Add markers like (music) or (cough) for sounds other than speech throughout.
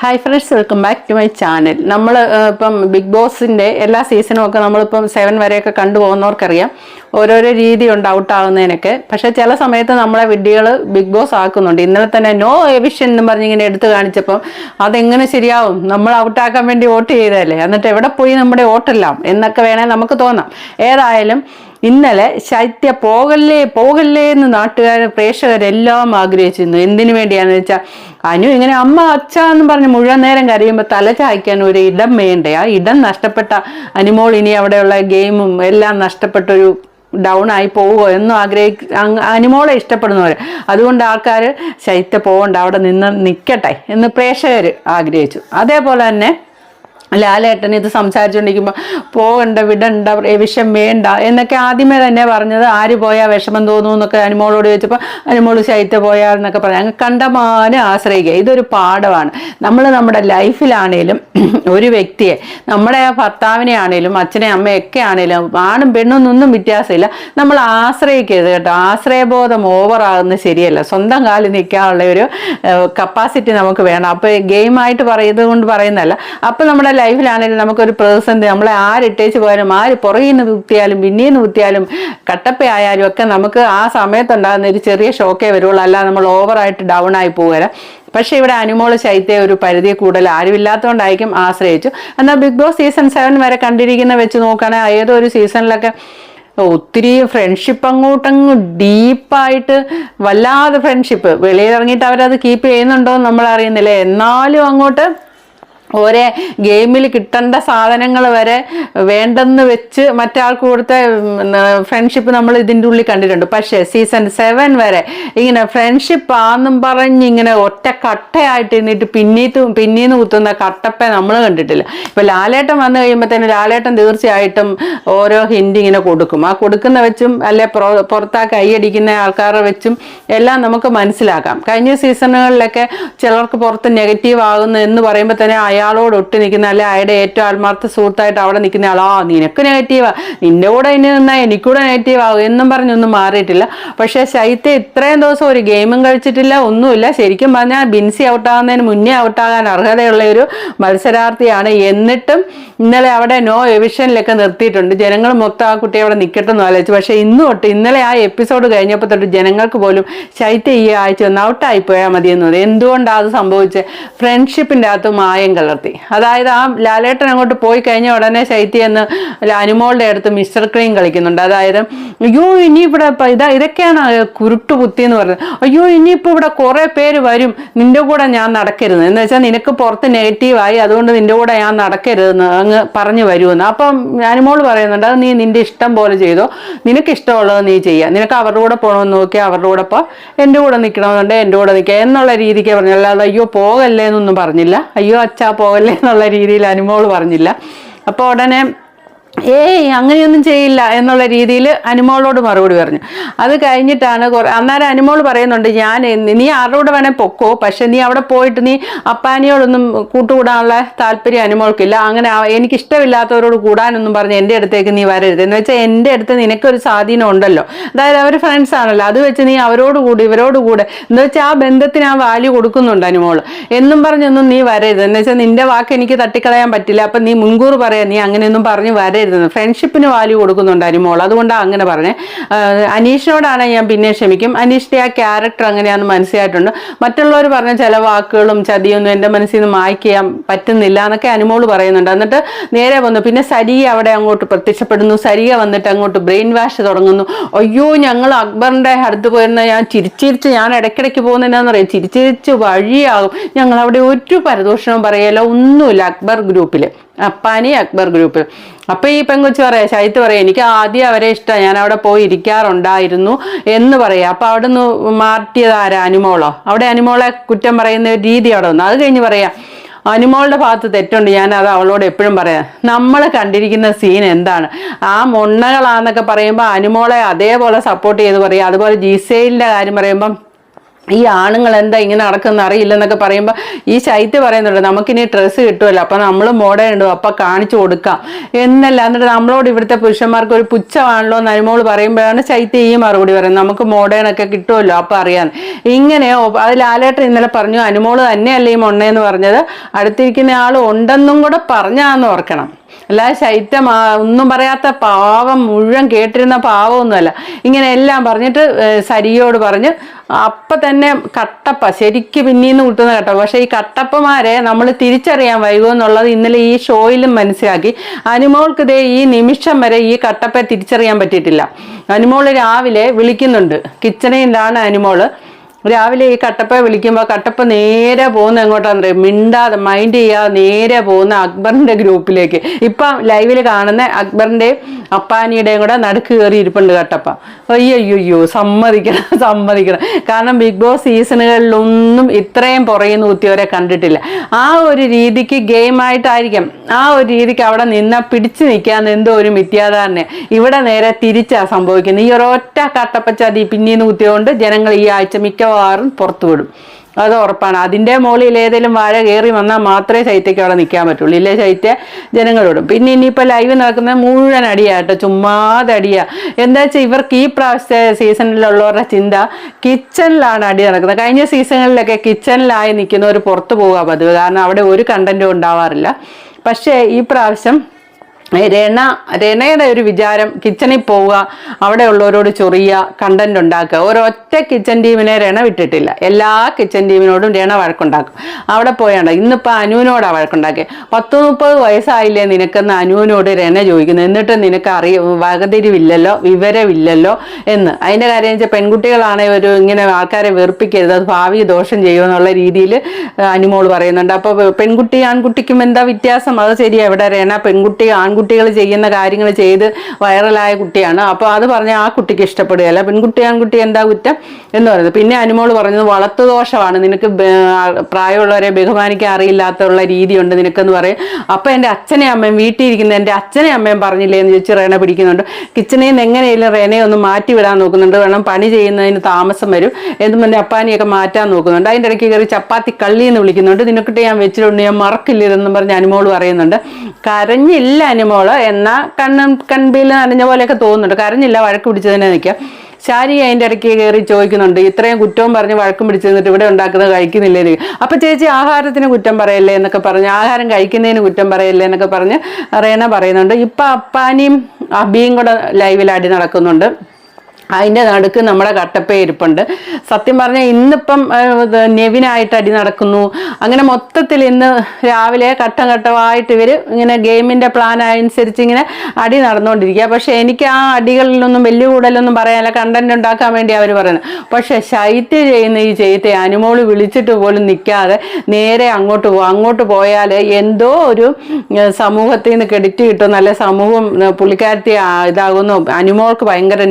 Hi friends welcome back to my channel നമ്മൾ ഇപ്പം big ബോസിന്റെ എല്ലാ സീസണും ഒക്കെ നമ്മളിപ്പം സെവൻ വരെയൊക്കെ കണ്ടുപോകുന്നവർക്കറിയാം. ഓരോരോ രീതി ഉണ്ട് ഔട്ട് ആവുന്നതിനൊക്കെ. പക്ഷേ ചില സമയത്ത് നമ്മളെ വിഡ്ഢികൾ ബിഗ് ബോസ് ആക്കുന്നുണ്ട്. ഇന്നലെ തന്നെ നോ എവിഷൻ എന്ന് പറഞ്ഞിങ്ങനെ എടുത്തു കാണിച്ചപ്പം അതെങ്ങനെ ശരിയാവും? നമ്മൾ ഔട്ടാക്കാൻ വേണ്ടി വോട്ട് ചെയ്തതല്ലേ? എന്നിട്ട് എവിടെ പോയി നമ്മുടെ വോട്ടെല്ലാം? എന്നൊക്കെ വേണേൽ നമുക്ക് തോന്നാം. ഏതായാലും ഇന്നലെ ശൈത്യ പോകല്ലേ പോകല്ലേ എന്ന് നാട്ടുകാർ പ്രേക്ഷകരെല്ലാം ആഗ്രഹിച്ചിരുന്നു. എന്തിനു വേണ്ടിയാന്ന് വെച്ചാൽ അനു ഇങ്ങനെ അമ്മ അച്ഛ എന്ന് പറഞ്ഞ് മുഴുവൻ നേരം കരയുമ്പോൾ തല ചായ്ക്കാൻ ഒരു ഇടം വേണ്ടേ? ആ ഇടം നഷ്ടപ്പെട്ട അനുമോൾ ഇനി അവിടെയുള്ള ഗെയിമും എല്ലാം നഷ്ടപ്പെട്ടൊരു ഡൗൺ ആയി പോവുമോ എന്നും ആഗ്രഹി അനുമോളെ ഇഷ്ടപ്പെടുന്നവർ അതുകൊണ്ട് ആൾക്കാർ ശൈത്യ പോകണ്ട അവിടെ നിന്ന് നിൽക്കട്ടെ എന്ന് പ്രേക്ഷകർ ആഗ്രഹിച്ചു. അതേപോലെ തന്നെ ലാലേട്ടൻ ഇത് സംസാരിച്ചുകൊണ്ടിരിക്കുമ്പോൾ പോകണ്ട വിടണ്ട വിഷം വേണ്ട എന്നൊക്കെ ആദ്യമേ തന്നെ പറഞ്ഞത് ആര് പോയാൽ വിഷമം തോന്നുന്നു എന്നൊക്കെ അനുമോളോട് ചോദിച്ചപ്പോൾ അനുമോൾ ശൈത്യ പോയാൽ എന്നൊക്കെ പറയാം അങ്ങ് കണ്ടമാനം ആശ്രയിക്കുക. ഇതൊരു പാഠമാണ്. നമ്മൾ നമ്മുടെ ലൈഫിലാണേലും (clears throat) ഒരു വ്യക്തിയെ നമ്മുടെ ഭർത്താവിനെ ആണേലും അച്ഛനെ അമ്മയൊക്കെ ആണേലും ആണും പെണ്ണും ഒന്നും വ്യത്യാസമില്ല. നമ്മൾ ആശ്രയിക്കരുത് കേട്ടോ. ആശ്രയബോധം ഓവറാകുന്നത് ശരിയല്ല. സ്വന്തം കാലിൽ നിൽക്കാനുള്ള ഒരു കപ്പാസിറ്റി നമുക്ക് വേണം. അപ്പോൾ ഗെയിമായിട്ട് പറയുന്നത് കൊണ്ട് പറയുന്നതല്ല. അപ്പോൾ നമ്മുടെ ലൈഫിലാണെങ്കിലും നമുക്കൊരു പ്രതിസന്ധി നമ്മളെ ആരിട്ടേച്ച് പോയാലും ആര് പുറകിൽ നിന്ന് കുത്തിയാലും പിന്നീന്ന് കുത്തിയാലും കട്ടപ്പയായാലും ഒക്കെ നമുക്ക് ആ സമയത്തുണ്ടാകുന്ന ഒരു ചെറിയ ഷോക്കേ വരുള്ളൂ. അല്ലാതെ നമ്മൾ ഓവറായിട്ട് ഡൗൺ ആയി പോവുക പക്ഷെ ഇവിടെ അനുമോൾ ശൈത്യ ഒരു പരിധി കൂടുതൽ ആരുമില്ലാത്തതുകൊണ്ടായിരിക്കും ആശ്രയിച്ചു. എന്നാൽ ബിഗ് ബോസ് സീസൺ സെവൻ വരെ കണ്ടിരിക്കുന്ന വെച്ച് നോക്കുകയാണെങ്കിൽ ഏതൊരു സീസണിലൊക്കെ ഒത്തിരി ഫ്രണ്ട്ഷിപ്പ് അങ്ങോട്ടങ്ങ് ഡീപ്പായിട്ട് വല്ലാതെ ഫ്രണ്ട്ഷിപ്പ് വെളിയിൽ ഇറങ്ങിയിട്ട് അവരത് കീപ്പ് ചെയ്യുന്നുണ്ടോ എന്ന് നമ്മൾ അറിയുന്നില്ല എന്നാലും അങ്ങോട്ട് ഓരോ ഗെയിമിൽ കിട്ടേണ്ട സാധനങ്ങൾ വരെ വേണ്ടെന്ന് വെച്ച് മറ്റാൾക്ക് കൊടുത്ത ഫ്രണ്ട്ഷിപ്പ് നമ്മൾ ഇതിന്റെ ഉള്ളിൽ കണ്ടിട്ടുണ്ട്. പക്ഷേ സീസൺ സെവൻ വരെ ഇങ്ങനെ ഫ്രണ്ട്ഷിപ്പ് ആന്നും പറഞ്ഞ് ഇങ്ങനെ ഒറ്റ കട്ടയായിട്ട് ഇരുന്നിട്ട് പിന്നീത്ത് പിന്നീന്ന് കുത്തുന്ന കട്ടപ്പ നമ്മൾ കണ്ടിട്ടില്ല. ഇപ്പം ലാലേട്ടൻ വന്നു കഴിയുമ്പോഴത്തേനും ലാലേട്ടൻ തീർച്ചയായിട്ടും ഓരോ ഹിൻഡ് ഇങ്ങനെ കൊടുക്കും. ആ കൊടുക്കുന്ന വെച്ചും അല്ലെ പുറത്താ കൈയടിക്കുന്ന ആൾക്കാരെ വെച്ചും എല്ലാം നമുക്ക് മനസ്സിലാക്കാം. കഴിഞ്ഞ സീസണുകളിലൊക്കെ ചിലർക്ക് പുറത്ത് നെഗറ്റീവ് ആകുന്നു എന്ന് പറയുമ്പോൾ തന്നെ അയാളോട് ഒട്ടി നിൽക്കുന്ന അല്ലെ അയാളുടെ ഏറ്റവും ആത്മാർത്ഥ സുഹൃത്തായിട്ട് അവിടെ നിൽക്കുന്ന ആളാ നിനക്ക് നെഗറ്റീവാ നിന്റെ കൂടെ ഇനി നിന്നാ എനിക്കൂടെ നെഗറ്റീവ് ആകും എന്നും പറഞ്ഞൊന്നും മാറിയിട്ടില്ല. പക്ഷേ ശൈത്യ ഇത്രയും ദിവസം ഒരു ഗെയിമും കളിച്ചിട്ടില്ല ഒന്നുമില്ല. ശരിക്കും പറഞ്ഞാൽ ബിൻസി ഔട്ടാകുന്നതിന് മുന്നേ ഔട്ടാകാൻ അർഹതയുള്ള ഒരു മത്സരാർത്ഥിയാണ്. എന്നിട്ടും ഇന്നലെ അവിടെ നോ എവിഷനിലൊക്കെ നിർത്തിയിട്ടുണ്ട്. ജനങ്ങൾ മൊത്തം ആ കുട്ടിയെ അവിടെ നിൽക്കട്ടെ എന്ന് ആലോചിച്ചു. പക്ഷേ ഇന്നും തൊട്ട് ഇന്നലെ ആ എപ്പിസോഡ് കഴിഞ്ഞപ്പോൾ തൊട്ട് ജനങ്ങൾക്ക് പോലും ശൈത്യ ഈ ആഴ്ച ഒന്ന് ഔട്ടായി പോയാൽ മതി എന്നത് എന്തുകൊണ്ടാണ് അത് സംഭവിച്ചത്? ഫ്രണ്ട്ഷിപ്പിന്റെ അകത്ത് മായം കലർത്തി അതായത് ആ ലാലേട്ടൻ അങ്ങോട്ട് പോയി കഴിഞ്ഞ ഉടനെ ശൈത്യ എന്ന് അനുമോളുടെ അടുത്ത് മിസ്റ്റർ ക്രീം കളിക്കുന്നുണ്ട്. അതായത് അയ്യോ ഇനി ഇവിടെ ഇതാ ഇതൊക്കെയാണ് കുരുട്ട് കുത്തി എന്ന് പറയുന്നത് അയ്യോ ഇനിയിപ്പോൾ ഇവിടെ കുറേ പേര് വരും. നിന്റെ കൂടെ ഞാൻ നടക്കരുത്. എന്ന് വെച്ചാൽ നിനക്ക് പുറത്ത് നെഗറ്റീവായി അതുകൊണ്ട് നിന്റെ കൂടെ ഞാൻ നടക്കരുതെന്ന് അങ്ങ് പറഞ്ഞു വരുമെന്ന്. അപ്പം അനുമോൾ പറയുന്നുണ്ട് അത് നീ നിന്റെ ഇഷ്ടം പോലെ ചെയ്തോ. നിനക്ക് ഇഷ്ടമുള്ളത് നീ ചെയ്യുക നിനക്ക് അവരുടെ കൂടെ പോകണമെന്ന് നോക്കിയാൽ അവരുടെ കൂടെ ഇപ്പോൾ എന്റെ കൂടെ നിൽക്കണമെന്നുണ്ട് എന്റെ കൂടെ നിൽക്കുക എന്നുള്ള രീതിക്ക് പറഞ്ഞു അല്ലാതെ അയ്യോ പോകല്ലേ എന്നൊന്നും പറഞ്ഞില്ല. അയ്യോ അച്ഛാ പോകല്ലേ എന്നുള്ള രീതിയിൽ അനുമോൾ പറഞ്ഞില്ല. അപ്പോൾ ഉടനെ ഏയ് അങ്ങനെയൊന്നും ചെയ്യില്ല എന്നുള്ള രീതിയിൽ അനുമോളോട് മറുപടി പറഞ്ഞു. അത് കഴിഞ്ഞിട്ടാണ് കുറെ അന്നേരം അനുമോൾ പറയുന്നുണ്ട് ഞാൻ നീ ആരുടെ കൂടെ വേണേൽ പൊക്കോ പക്ഷെ നീ അവിടെ പോയിട്ട് നീ അപ്പാനിയോടൊന്നും കൂട്ടുകൂടാനുള്ള താല്പര്യം അനുമോൾക്കില്ല. അങ്ങനെ എനിക്ക് എനിക്കിഷ്ടമില്ലാത്തവരോട് കൂടാനൊന്നും പറഞ്ഞ് എന്റെ അടുത്തേക്ക് നീ വരരുത്. എന്ന് വെച്ചാൽ എന്റെ അടുത്ത് നിനക്കൊരു സ്വാധീനം ഉണ്ടല്ലോ. അതായത് അവർ ഫ്രണ്ട്സ് ആണല്ലോ. അത് വെച്ച് നീ അവരോട് കൂടി ഇവരോട് കൂടെ എന്ന് വെച്ചാൽ ആ ബന്ധത്തിന് ആ വാല്യൂ കൊടുക്കുന്നുണ്ട് അനുമോൾ എന്നും പറഞ്ഞൊന്നും നീ വരരുത്. എന്ന് വെച്ചാൽ നിന്റെ വാക്ക് എനിക്ക് തട്ടിക്കളയാൻ പറ്റില്ല. അപ്പം നീ മുൻകൂർ പറയാ നീ അങ്ങനെയൊന്നും പറഞ്ഞ് വരരുതെന്ന് ഫ്രണ്ട്ഷിപ്പിന് വാല്യൂ കൊടുക്കുന്നുണ്ട് അനുമോൾ. അതുകൊണ്ടാണ് അങ്ങനെ പറഞ്ഞത് അനീഷിനോടാണ് ഞാൻ പിന്നെ ക്ഷമിക്കും. അനീഷിന്റെ ആ ക്യാരക്ടർ അങ്ങനെയാണെന്ന് മനസ്സിലായിട്ടുണ്ട്. മറ്റുള്ളവർ പറഞ്ഞ ചില വാക്കുകളും ചതിയൊന്നും എന്റെ മനസ്സിൽ നിന്ന് മായ്ക്കാൻ പറ്റുന്നില്ല എന്നൊക്കെ അനുമോൾ പറയുന്നുണ്ട്. എന്നിട്ട് നേരെ വന്നു. പിന്നെ സരിയ അവിടെ അങ്ങോട്ട് പ്രത്യക്ഷപ്പെടുന്നു. സരിയ വന്നിട്ട് അങ്ങോട്ട് ബ്രെയിൻ വാഷ് തുടങ്ങുന്നു. അയ്യോ ഞങ്ങൾ അക്ബറിന്റെ അടുത്ത് പോയിരുന്ന ഞാൻ ചിരിച്ചിരിച്ച് ഞാൻ ഇടയ്ക്കിടയ്ക്ക് പോകുന്നതിനാന്ന് പറയാം ചിരിച്ചിരിച്ച് വഴിയാകും. ഞങ്ങൾ അവിടെ ഒരു പരദൂഷണവും പറയലോ ഒന്നുമില്ല അക്ബർ ഗ്രൂപ്പിൽ അപ്പാനി അക്ബർ ഗ്രൂപ്പിൽ അപ്പൊ ഈ പെങ്കുച്ചു പറയാ ശൈത്ത് പറയാം എനിക്ക് ആദ്യം അവരെ ഇഷ്ടമാണ് ഞാൻ അവിടെ പോയി ഇരിക്കാറുണ്ടായിരുന്നു എന്ന് പറയാം. അപ്പൊ അവിടെ നിന്ന് മാറ്റിയതാരാ അനുമോളോ? അവിടെ അനുമോളെ കുറ്റം പറയുന്ന രീതി അവിടെ വന്നു. അത് കഴിഞ്ഞ് പറയാം അനുമോളുടെ ഭാഗത്ത് തെറ്റുണ്ട് ഞാൻ അത് അവളോട് എപ്പോഴും പറയാം. നമ്മൾ കണ്ടിരിക്കുന്ന സീൻ എന്താണ്? ആ മൊണ്ണകളാന്നൊക്കെ പറയുമ്പോൾ അനുമോളെ അതേപോലെ സപ്പോർട്ട് ചെയ്ത് പറയാം. അതുപോലെ ജിസൈലിന്റെ കാര്യം പറയുമ്പം ഈ ആണുങ്ങൾ എന്താ ഇങ്ങനെ നടക്കുന്ന അറിയില്ലെന്നൊക്കെ പറയുമ്പോൾ ഈ ശൈത്യ പറയുന്നുണ്ട് നമുക്കിനി ഡ്രസ്സ് കിട്ടുമല്ലോ അപ്പം നമ്മൾ മോഡേൺ ഇടും അപ്പം കാണിച്ചു കൊടുക്കാം. എന്നല്ല എന്നിട്ട് നമ്മളോട് ഇവിടുത്തെ പുരുഷന്മാർക്ക് ഒരു പുച്ഛമാണല്ലോ എന്ന് അനുമോൾ പറയുമ്പോഴാണ് ശൈത്യ ഈ മറുപടി പറയുന്നത്. നമുക്ക് മോഡേൺ ഒക്കെ കിട്ടുമല്ലോ അപ്പം അറിയാൻ ഇങ്ങനെ അത് ലാലേട്ടൻ ഇന്നലെ പറഞ്ഞു അനുമോൾ തന്നെയല്ലേ ഈ മൊണ്ണയെന്ന് പറഞ്ഞത്? അടുത്തിരിക്കുന്ന ആൾ ഉണ്ടെന്നും കൂടെ പറഞ്ഞാന്ന് ഓർക്കണം. അല്ലാതെ ശൈത്യം ഒന്നും പറയാത്ത പാവം മുഴുവൻ കേട്ടിരുന്ന പാവമൊന്നുമല്ല. ഇങ്ങനെ എല്ലാം പറഞ്ഞിട്ട് സരിയോട് പറഞ്ഞ് അപ്പൊ തന്നെ കട്ടപ്പ ശരിക്ക് പിന്നീന്ന് കൂട്ടുന്ന കട്ടപ്പ. പക്ഷേ ഈ കട്ടപ്പമാരെ നമ്മൾ തിരിച്ചറിയാൻ വൈകും എന്നുള്ളത് ഇന്നലെ ഈ ഷോയിലും മനസ്സിലാക്കി. അനുമോൾക്ക് ഇതേ ഈ നിമിഷം വരെ ഈ കട്ടപ്പയെ തിരിച്ചറിയാൻ പറ്റിയിട്ടില്ല. അനുമോൾ രാവിലെ വിളിക്കുന്നുണ്ട്. കിച്ചണിലാണ് അനുമോൾ? രാവിലെ ഈ കട്ടപ്പ വിളിക്കുമ്പോൾ കട്ടപ്പ നേരെ പോകുന്ന എങ്ങോട്ടാന്ന് മിണ്ടാതെ മൈൻഡ് ചെയ്യാതെ നേരെ പോകുന്ന അക്ബറിന്റെ ഗ്രൂപ്പിലേക്ക്. ഇപ്പം ലൈവിൽ കാണുന്ന അക്ബറിന്റെയും അപ്പാനിയുടെയും കൂടെ നടുക്ക് കയറി ഇരിപ്പുണ്ട് കട്ടപ്പ. അയ്യോ സമ്മതിക്കണം (laughs) സമ്മതിക്കണം. കാരണം ബിഗ് ബോസ് സീസണുകളിലൊന്നും ഇത്രയും പുറയുന്ന കുത്തിയവരെ കണ്ടിട്ടില്ല. ആ ഒരു രീതിക്ക് ഗെയിമായിട്ടായിരിക്കും ആ ഒരു രീതിക്ക് അവിടെ നിന്ന പിടിച്ചു നിൽക്കാൻ എന്തോ ഒരു മിഥ്യാധാരണ ഇവിടെ നേരെ തിരിച്ചാ സംഭവിക്കുന്നത്. ഈ ഒരൊറ്റ കട്ടപ്പച്ചാതി പിന്നീന്ന് കുത്തിയതുകൊണ്ട് ജനങ്ങൾ ഈ ആഴ്ച മിക്കവാറും പുറത്തു വിടും. അത് ഉറപ്പാണ്. അതിന്റെ മുകളിൽ ഏതെങ്കിലും വാഴ കയറി വന്നാൽ മാത്രമേ ശൈത്യക്ക് അവിടെ നിൽക്കാൻ പറ്റുള്ളൂ. ഇല്ലേ ശൈത്യ? ജനങ്ങളോടും. പിന്നെ ഇനിയിപ്പോൾ ലൈവ് നടക്കുന്നത് മുഴുവൻ അടിയാട്ടോ. ചുമ്മാതെ അടിയാ. എന്താ വെച്ചാൽ ഇവർക്ക് ഈ പ്രാവശ്യത്തെ സീസണിലുള്ളവരുടെ ചിന്ത കിച്ചണിലാണ് അടി നടക്കുന്നത്. കഴിഞ്ഞ സീസണുകളിലൊക്കെ കിച്ചണിലായി നിൽക്കുന്നവർ പുറത്തു പോകുക പതിവ്. കാരണം അവിടെ ഒരു കണ്ടന്റും ഉണ്ടാവാറില്ല. പക്ഷേ ഈ പ്രാവശ്യം രണ രണയുടെ ഒരു വിചാരം കിച്ചണിൽ പോവുക അവിടെ ഉള്ളവരോട് ചൊറിയുക കണ്ടന്റ് ഉണ്ടാക്കുക. ഒരൊറ്റ കിച്ചൺ ടീമിനെ രണ വിട്ടിട്ടില്ല. എല്ലാ കിച്ചൺ ടീമിനോടും രണ വഴക്കുണ്ടാക്കും. അവിടെ പോയാണ്ട്? ഇന്നിപ്പോൾ അനുവിനോടാണ് വഴക്കുണ്ടാക്കിയത് പത്ത് മുപ്പത് വയസ്സായില്ലേ നിനക്കെന്ന് അനുവിനോട് രണ ചോദിക്കുന്നു. എന്നിട്ട് നിനക്ക് അറിയ വകതിരിവില്ലല്ലോ വിവരമില്ലല്ലോ എന്ന്. അതിന്റെ കാര്യം വെച്ചാൽ പെൺകുട്ടികളാണെങ്കിൽ ഒരു ഇങ്ങനെ ആൾക്കാരെ വെറുപ്പിക്കരുത്. അത് ഭാവി ദോഷം ചെയ്യുമെന്നുള്ള രീതിയിൽ അനുമോൾ പറയുന്നുണ്ട്. അപ്പോൾ പെൺകുട്ടി ആൺകുട്ടിക്കും എന്താ വ്യത്യാസം? അത് ശരിയാണ് ഇവിടെ രേണ പെൺകുട്ടി ആൺകുട്ടികൾ ചെയ്യുന്ന കാര്യങ്ങൾ ചെയ്ത് വൈറലായ കുട്ടിയാണ്. അപ്പോൾ അത് പറഞ്ഞ ആ കുട്ടിക്ക് ഇഷ്ടപ്പെടുകയല്ല. പെൺകുട്ടി ആൺകുട്ടി എന്താ കുറ്റം എന്ന് പറയുന്നത്? പിന്നെ അനുമോൾ പറഞ്ഞത് വളർത്തു ദോഷമാണ്. നിനക്ക് പ്രായമുള്ളവരെ ബഹുമാനിക്കാൻ അറിയില്ലാത്തുള്ള രീതിയുണ്ട് നിനക്കെന്ന് പറയും. അപ്പോൾ എന്റെ അച്ഛനെ അമ്മയും വീട്ടിൽ ഇരിക്കുന്ന എന്റെ അച്ഛനെ അമ്മയും പറഞ്ഞില്ലേ എന്ന് ചോദിച്ച് റേന പിടിക്കുന്നുണ്ട്. കിച്ചണിൽ നിന്ന് എങ്ങനെയെങ്കിലും റേനയെ ഒന്ന് മാറ്റി വിടാൻ നോക്കുന്നുണ്ട്. വേണം പണി ചെയ്യുന്നതിന് താമസം വരും. എന്നും എന്റെ അപ്പാനിയൊക്കെ മാറ്റാൻ നോക്കുന്നുണ്ട്. അതിന്റെ ഇടയ്ക്ക് കയറി ചപ്പാത്തി കള്ളി എന്ന് വിളിക്കുന്നുണ്ട്. നിനക്കിട്ട് ഞാൻ വെച്ചിട്ടുണ്ട്. ഞാൻ മറക്കില്ലെന്നും പറഞ്ഞ് അനുമോൾ പറയുന്നുണ്ട്. കരഞ്ഞില്ല അനുമോൾ എന്നാ കണ്ണും കൺപിയിൽ നനഞ്ഞ പോലെയൊക്കെ തോന്നുന്നുണ്ട്. കരഞ്ഞില്ല വഴക്ക് തന്നെ നിൽക്കുക. ശാരി അതിന്റെ ഇടയ്ക്ക് കയറി ചോദിക്കുന്നുണ്ട് ഇത്രയും കുറ്റവും പറഞ്ഞ് വഴക്കും പിടിച്ച് നിന്നിട്ട് ഇവിടെ ഉണ്ടാക്കുന്നത് കഴിക്കുന്നില്ലേ. അപ്പൊ ചേച്ചി ആഹാരത്തിന് കുറ്റം പറയല്ലേ? എന്നൊക്കെ പറഞ്ഞ് ആഹാരം കഴിക്കുന്നതിന് കുറ്റം പറയല്ലേ? എന്നൊക്കെ പറഞ്ഞ് റേന പറയുന്നുണ്ട്. ഇപ്പൊ അപ്പാനിയും അബിയും കൂടെ ലൈവിൽ അടി നടക്കുന്നുണ്ട്. അതിന്റെ നടുക്ക് നമ്മുടെ കട്ടപ്പ ഇരിപ്പുണ്ട്. സത്യം പറഞ്ഞാൽ ഇന്നിപ്പം നെവിനായിട്ട് അടി നടക്കുന്നു. അങ്ങനെ മൊത്തത്തിൽ ഇന്ന് രാവിലെ ഘട്ടം ഘട്ടമായിട്ട് ഇവർ ഇങ്ങനെ ഗെയിമിന്റെ പ്ലാൻ അനുസരിച്ച് ഇങ്ങനെ അടി നടന്നുകൊണ്ടിരിക്കുക. പക്ഷേ എനിക്ക് ആ അടികളിലൊന്നും വലിയ കൂടുതലൊന്നും പറയാനില്ല. കണ്ടന്റ് ഉണ്ടാക്കാൻ വേണ്ടി അവർ പറയുന്നത്. പക്ഷേ ശൈത്യ ചെയ്യുന്ന ഈ ചെയ്ത്തെ അനുമോൾ വിളിച്ചിട്ട് പോലും നിൽക്കാതെ നേരെ അങ്ങോട്ട് പോകും അങ്ങോട്ട് പോയാൽ എന്തോ ഒരു സമൂഹത്തിൽ നിന്ന് ക്രെഡിറ്റ് കിട്ടും. നല്ല സമൂഹം പുള്ളിക്കാരത്തി ഇതാകുന്നു. അനുമോൾക്ക് ഭയങ്കര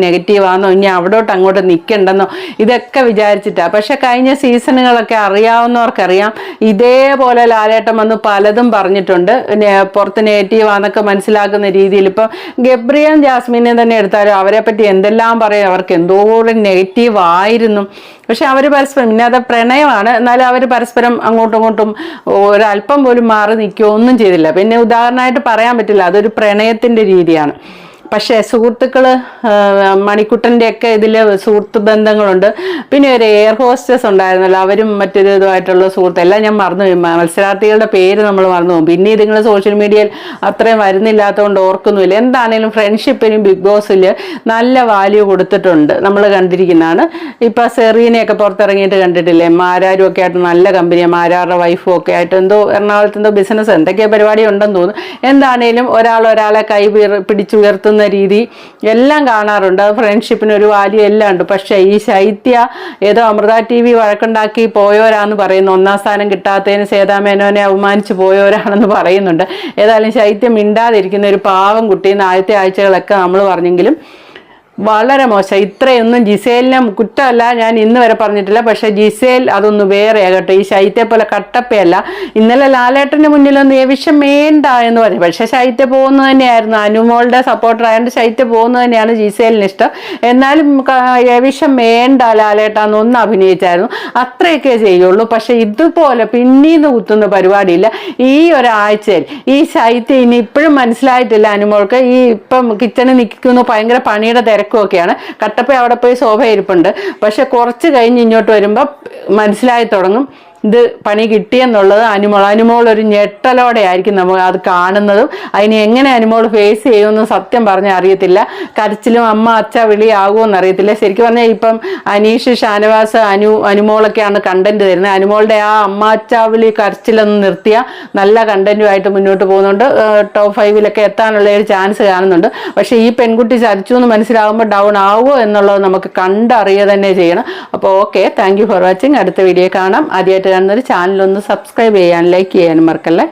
നെഗറ്റീവാണെന്നോ ഇനി അവിടോട്ട് അങ്ങോട്ട് നിൽക്കണ്ടെന്നോ ഇതൊക്കെ വിചാരിച്ചിട്ടാണ് പക്ഷെ കഴിഞ്ഞ സീസണുകളൊക്കെ അറിയാവുന്നവർക്കറിയാം. ഇതേപോലെ ലാലേട്ടൻ വന്ന് പലതും പറഞ്ഞിട്ടുണ്ട്. പുറത്ത് പുറത്ത് നെഗറ്റീവാന്നൊക്കെ മനസ്സിലാക്കുന്ന രീതിയിൽ ഇപ്പം ഗബ്രിയും ജാസ്മിനെ തന്നെ എടുത്താലും അവരെ പറ്റി എന്തെല്ലാം പറയും? അവർക്ക് എന്തോരം നെഗറ്റീവ് ആയിരുന്നു. പക്ഷെ അവർ പരസ്പരം പിന്നെ അത് പ്രണയമാണ്. എന്നാലും അവർ പരസ്പരം അങ്ങോട്ടും ഇങ്ങോട്ടും ഒരല്പം പോലും മാറി നിൽക്കുകയോ ഒന്നും ചെയ്തില്ല. പിന്നെ ഉദാഹരണമായിട്ട് പറയാൻ പറ്റില്ല. അതൊരു പ്രണയത്തിന്റെ രീതിയാണ്. പക്ഷേ സുഹൃത്തുക്കൾ മണിക്കുട്ടന്റെ ഒക്കെ ഇതിൽ സുഹൃത്ത് ബന്ധങ്ങളുണ്ട്. പിന്നെ ഒരു എയർ ഹോസ്റ്റസ് ഉണ്ടായിരുന്നല്ലോ അവരും മറ്റൊരു ഇതുമായിട്ടുള്ള സുഹൃത്ത്. എല്ലാം ഞാൻ മറന്നുപോയി മ- മത്സരാർത്ഥികളുടെ പേര് നമ്മൾ മറന്നുപോകും പിന്നെ ഇതിങ്ങൾ സോഷ്യൽ മീഡിയയിൽ അത്രയും വരുന്നില്ലാത്തതുകൊണ്ട് ഓർക്കുന്നുമില്ല. എന്താണേലും ഫ്രണ്ട്ഷിപ്പിനും ബിഗ് ബോസിൽ നല്ല വാല്യൂ കൊടുത്തിട്ടുണ്ട് നമ്മൾ കണ്ടിരിക്കുന്നതാണ്. ഇപ്പം സെറീനയൊക്കെ പുറത്തിറങ്ങിയിട്ട് കണ്ടിട്ടില്ലേ? മാരാരും ഒക്കെ ആയിട്ട് നല്ല കമ്പനിയാണ് മാരാറുടെ വൈഫും ഒക്കെ ആയിട്ട് എന്തോ എറണാകുളത്ത് എന്തോ ബിസിനസ് എന്തൊക്കെയോ പരിപാടി ഉണ്ടെന്ന് തോന്നുന്നു. എന്താണേലും ഒരാൾ ഒരാളെ കൈ പിറ- പിടിച്ചുയർത്തുന്ന രീതി എല്ലാം കാണാറുണ്ട്. അത് ഫ്രണ്ട്ഷിപ്പിന് ഒരു വാല്യൂ എല്ലാം ഉണ്ട്. പക്ഷേ ഈ ശൈത്യ ഏതോ അമൃത ടി വി വഴക്കുണ്ടാക്കി പോയവരാന്ന് പറയുന്നു. ഒന്നാം സ്ഥാനം കിട്ടാത്തതിന് സേതാമേനോനെ അവമാനിച്ച് പോയവരാണെന്ന് പറയുന്നുണ്ട്. ഏതായാലും ശൈത്യം മിണ്ടാതിരിക്കുന്ന ഒരു പാവം കുട്ടി ആദ്യത്തെ ആഴ്ചകളൊക്കെ നമ്മൾ പറഞ്ഞെങ്കിലും വളരെ മോശം. ഇത്രയൊന്നും ജിസേലിനെ കുറ്റമല്ല ഞാൻ ഇന്ന് വരെ പറഞ്ഞിട്ടില്ല. പക്ഷേ ജിസേൽ അതൊന്ന് വേറെയാണ് കേട്ടോ ഈ ശൈത്യ പോലെ കട്ടപ്പയല്ല. ഇന്നലെ ലാലേട്ടന്റെ മുന്നിലൊന്നും ഏവിഷം വേണ്ട എന്ന് പറയും പക്ഷേ ശൈത്യ പോകുന്നത് തന്നെയായിരുന്നു. അനുമോളുടെ സപ്പോർട്ടർ ആയതുകൊണ്ട് ശൈത്യ പോകുന്നത് തന്നെയാണ് ജിസേലിന് ഇഷ്ടം. എന്നാലും ഏവിഷം വേണ്ട ലാലേട്ടാന്ന് ഒന്ന് അഭിനയിച്ചായിരുന്നു. അത്രയൊക്കെ ചെയ്യുള്ളൂ. പക്ഷേ ഇതുപോലെ പിന്നീന്ന് കുത്തുന്ന പരിപാടിയില്ല. ഈ ഒരാഴ്ചയിൽ ഈ ശൈത്യ ഇനി ഇപ്പോഴും മനസ്സിലായിട്ടില്ല അനുമോൾക്ക്. ഈ ഇപ്പം കിച്ചണിൽ നിൽക്കുന്നു. ഭയങ്കര പണിയുടെ തിരക്കും ഒക്കെയാണ് കട്ടപ്പ അവിടെ പോയി ശോഭ ഇരിപ്പുണ്ട്. പക്ഷെ കുറച്ച് കഴിഞ്ഞ് ഇങ്ങോട്ട് വരുമ്പോൾ മനസ്സിലായി തുടങ്ങും. ഇത് പണി കിട്ടിയെന്നുള്ളത് അനുമോൾ അനുമോൾ ഒരു ഞെട്ടലോടെ ആയിരിക്കും നമ്മൾ അത് കാണുന്നതും. അതിനെ എങ്ങനെ അനുമോൾ ഫേസ് ചെയ്യുമെന്ന് സത്യം പറഞ്ഞാൽ അറിയത്തില്ല. കരച്ചിലും അമ്മ അച്ഛ വിളി ആകുമെന്ന് അറിയത്തില്ല. ശരിക്കും പറഞ്ഞാൽ ഇപ്പം അനീഷ് ഷാനവാസ് അനു അനുമോളൊക്കെയാണ് കണ്ടന്റ് തരുന്നത്. അനുമോളുടെ ആ അമ്മ അച്ഛ വിളി കരച്ചിലൊന്ന് നിർത്തിയ നല്ല കണ്ടന്റുമായിട്ട് മുന്നോട്ട് പോകുന്നുണ്ട്. ടോപ്പ് ഫൈവിലൊക്കെ എത്താനുള്ള ഒരു ചാൻസ് കാണുന്നുണ്ട്. പക്ഷേ ഈ പെൺകുട്ടി ചതിച്ചു എന്ന് മനസ്സിലാകുമ്പോൾ ഡൗൺ ആവുമോ എന്നുള്ളത് നമുക്ക് കണ്ടറിയുക തന്നെ ചെയ്യണം. അപ്പോൾ ഓക്കെ താങ്ക് ഫോർ വാച്ചിങ് അടുത്ത വീഡിയോ കാണാം. ആദ്യമായിട്ട് കാണുന്നൊരു ചാനൽ ഒന്ന് സബ്സ്ക്രൈബ് ചെയ്യാൻ ലൈക്ക് ചെയ്യാനും മറക്കല്ലേ?